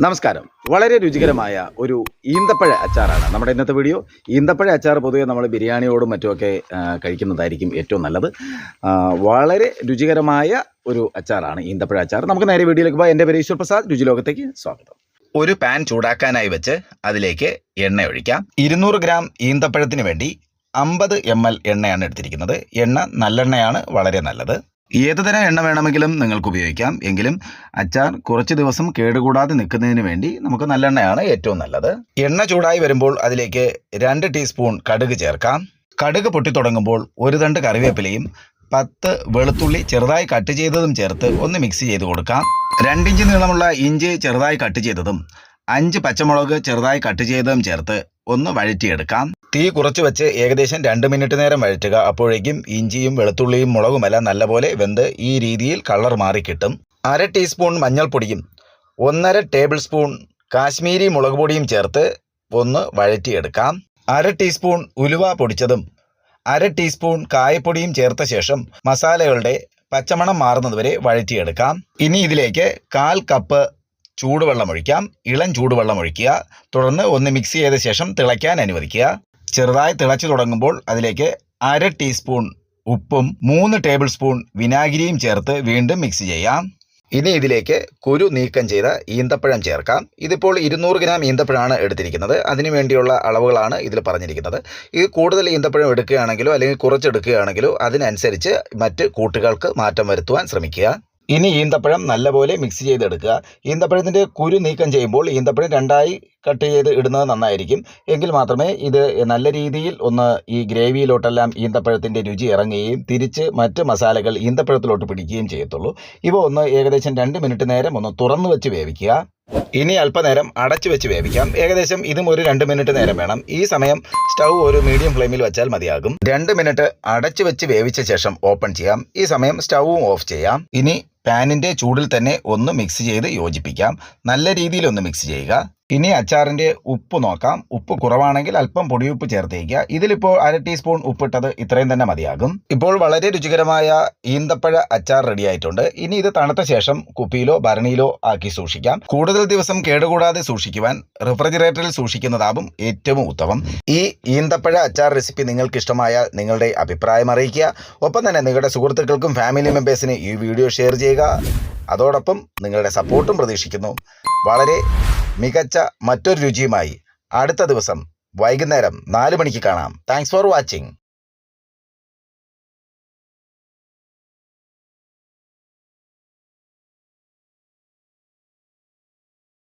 നമസ്കാരം. വളരെ രുചികരമായ ഒരു ഈന്തപ്പഴ അച്ചാറാണ് നമ്മുടെ ഇന്നത്തെ വീഡിയോ. ഈന്തപ്പഴ അച്ചാർ പൊതുവെ നമ്മൾ ബിരിയാണിയോടും മറ്റുമൊക്കെ കഴിക്കുന്നതായിരിക്കും ഏറ്റവും നല്ലത്. വളരെ രുചികരമായ ഒരു അച്ചാറാണ് ഈന്തപ്പഴ അച്ചാർ. നമുക്ക് നേരെ വീഡിയോയിലേക്ക് പോകാം. എന്റെ പേര് ഈശ്വർ പ്രസാദ്. രുചിലോകത്തേക്ക് സ്വാഗതം. ഒരു പാൻ ചൂടാക്കാനായി വെച്ച് അതിലേക്ക് എണ്ണ ഒഴിക്കാം. ഇരുന്നൂറ് ഗ്രാം ഈന്തപ്പഴത്തിന് വേണ്ടി അമ്പത് എം എൽ എണ്ണയാണ് എടുത്തിരിക്കുന്നത്. എണ്ണ നല്ലെണ്ണയാണ് വളരെ നല്ലത്. ഏതുതരം എണ്ണ വേണമെങ്കിലും നിങ്ങൾക്ക് ഉപയോഗിക്കാം എങ്കിലും അച്ചാർ കുറച്ച് ദിവസം കേടുകൂടാതെ നിൽക്കുന്നതിന് വേണ്ടി നമുക്ക് നല്ലെണ്ണയാണ് ഏറ്റവും നല്ലത്. എണ്ണ ചൂടായി വരുമ്പോൾ അതിലേക്ക് രണ്ട് ടീസ്പൂൺ കടുക് ചേർക്കാം. കടുക് പൊട്ടിത്തുടങ്ങുമ്പോൾ ഒരു തണ്ട് കറിവേപ്പിലയും പത്ത് വെളുത്തുള്ളി ചെറുതായി കട്ട് ചെയ്തതും ചേർത്ത് ഒന്ന് മിക്സ് ചെയ്ത് കൊടുക്കാം. രണ്ടിഞ്ച് നീളമുള്ള ഇഞ്ചി ചെറുതായി കട്ട് ചെയ്തതും അഞ്ച് പച്ചമുളക് ചെറുതായി കട്ട് ചെയ്തതും ചേർത്ത് ഒന്ന് വഴറ്റിയെടുക്കാം. തീ കുറച്ച് വെച്ച് ഏകദേശം രണ്ട് മിനിറ്റ് നേരം വഴറ്റുക. അപ്പോഴേക്കും ഇഞ്ചിയും വെളുത്തുള്ളിയും മുളകുമെല്ലാം നല്ലപോലെ വെന്ത് ഈ രീതിയിൽ കളർ മാറി കിട്ടും അര ടീസ്പൂൺ മഞ്ഞൾപ്പൊടിയും ഒന്നര ടേബിൾ സ്പൂൺ കാശ്മീരി മുളക് പൊടിയും ചേർത്ത് ഒന്ന് വഴറ്റിയെടുക്കാം. അര ടീസ്പൂൺ ഉലുവ പൊടിച്ചതും അര ടീസ്പൂൺ കായപ്പൊടിയും ചേർത്ത ശേഷം മസാലകളുടെ പച്ചമണം മാറുന്നതുവരെ വഴറ്റിയെടുക്കാം. ഇനി ഇതിലേക്ക് കാൽ കപ്പ് ചൂടുവെള്ളം ഒഴിക്കാം. ഇളം ചൂടുവെള്ളം ഒഴിക്കുക. തുടർന്ന് ഒന്ന് മിക്സ് ചെയ്ത ശേഷം തിളയ്ക്കാൻ അനുവദിക്കുക. ചെറുതായി തിളച്ചു തുടങ്ങുമ്പോൾ അതിലേക്ക് അര ടീസ്പൂൺ ഉപ്പും മൂന്ന് ടേബിൾ സ്പൂൺ വിനാഗിരിയും ചേർത്ത് വീണ്ടും മിക്സ് ചെയ്യാം. ഇനി ഇതിലേക്ക് കുരു നീക്കം ചെയ്ത ഈന്തപ്പഴം ചേർക്കാം. ഇതിപ്പോൾ ഇരുന്നൂറ് ഗ്രാം ഈന്തപ്പഴമാണ് എടുത്തിരിക്കുന്നത്. അതിനു വേണ്ടിയുള്ള അളവുകളാണ് ഇതിൽ പറഞ്ഞിരിക്കുന്നത്. ഇത് കൂടുതൽ ഈന്തപ്പഴം എടുക്കുകയാണെങ്കിലോ അല്ലെങ്കിൽ കുറച്ചെടുക്കുകയാണെങ്കിലോ അതിനനുസരിച്ച് മറ്റ് കൂട്ടുകൾക്ക് മാറ്റം വരുത്തുവാൻ ശ്രമിക്കുക. ഇനി ഈന്തപ്പഴം നല്ലപോലെ മിക്സ് ചെയ്തെടുക്കുക. ഈന്തപ്പഴത്തിന്റെ കുരു നീക്കം ചെയ്യുമ്പോൾ ഈന്തപ്പഴം രണ്ടായി കട്ട് ചെയ്ത് ഇടുന്നത് നന്നായിരിക്കും. എങ്കിൽ മാത്രമേ ഇത് നല്ല രീതിയിൽ ഒന്ന് ഈ ഗ്രേവിയിലോട്ടെല്ലാം ഈന്തപ്പഴത്തിന്റെ രുചി ഇറങ്ങുകയും തിരിച്ച് മറ്റ് മസാലകൾ ഈന്തപ്പഴത്തിലോട്ട് പിടിക്കുകയും ചെയ്യത്തുള്ളൂ. ഇവ ഒന്ന് ഏകദേശം രണ്ട് മിനിറ്റ് നേരം ഒന്ന് തുറന്നു വെച്ച് വേവിക്കുക. ഇനി അല്പനേരം അടച്ചു വെച്ച് വേവിക്കാം. ഏകദേശം ഇതും ഒരു രണ്ട് മിനിറ്റ് നേരം വേണം. ഈ സമയം സ്റ്റൗ ഒരു മീഡിയം ഫ്ലെയിമിൽ വെച്ചാൽ മതിയാകും. രണ്ട് മിനിറ്റ് അടച്ചു വെച്ച് വേവിച്ച ശേഷം ഓപ്പൺ ചെയ്യാം. ഈ സമയം സ്റ്റൗവും ഓഫ് ചെയ്യാം. ഇനി പാനിന്റെ ചൂടിൽ തന്നെ ഒന്ന് മിക്സ് ചെയ്ത് യോജിപ്പിക്കാം. നല്ല രീതിയിൽ ഒന്ന് മിക്സ് ചെയ്യുക. ഇനി അച്ചാറിന്റെ ഉപ്പ് നോക്കാം. ഉപ്പ് കുറവാണെങ്കിൽ അല്പം പൊടിയുപ്പ് ചേർത്തേക്കുക ഇതിലിപ്പോൾ അര ടീസ്പൂൺ ഉപ്പിട്ടത് ഇത്രയും തന്നെ മതിയാകും. ഇപ്പോൾ വളരെ രുചികരമായ ഈന്തപ്പഴ അച്ചാർ റെഡി ആയിട്ടുണ്ട്. ഇനി ഇത് തണുത്ത ശേഷം കുപ്പിയിലോ ഭരണിയിലോ ആക്കി സൂക്ഷിക്കാം. കൂടുതൽ ദിവസം കേടുകൂടാതെ സൂക്ഷിക്കുവാൻ റെഫ്രിജറേറ്ററിൽ സൂക്ഷിക്കുന്നതാവും ഏറ്റവും ഉത്തമം. ഈ ഈന്തപ്പഴ അച്ചാർ റെസിപ്പി നിങ്ങൾക്ക് ഇഷ്ടമായാൽ നിങ്ങളുടെ അഭിപ്രായം അറിയിക്കുക. ഒപ്പം തന്നെ നിങ്ങളുടെ സുഹൃത്തുക്കൾക്കും ഫാമിലി മെമ്പേഴ്സിന് ഈ വീഡിയോ ഷെയർ ചെയ്യുക. അതോടൊപ്പം നിങ്ങളുടെ സപ്പോർട്ടും പ്രതീക്ഷിക്കുന്നു. വളരെ മികച്ച മറ്റൊരു രുചിയുമായി അടുത്ത ദിവസം വൈകുന്നേരം നാല് മണിക്ക് കാണാം. Thanks for watching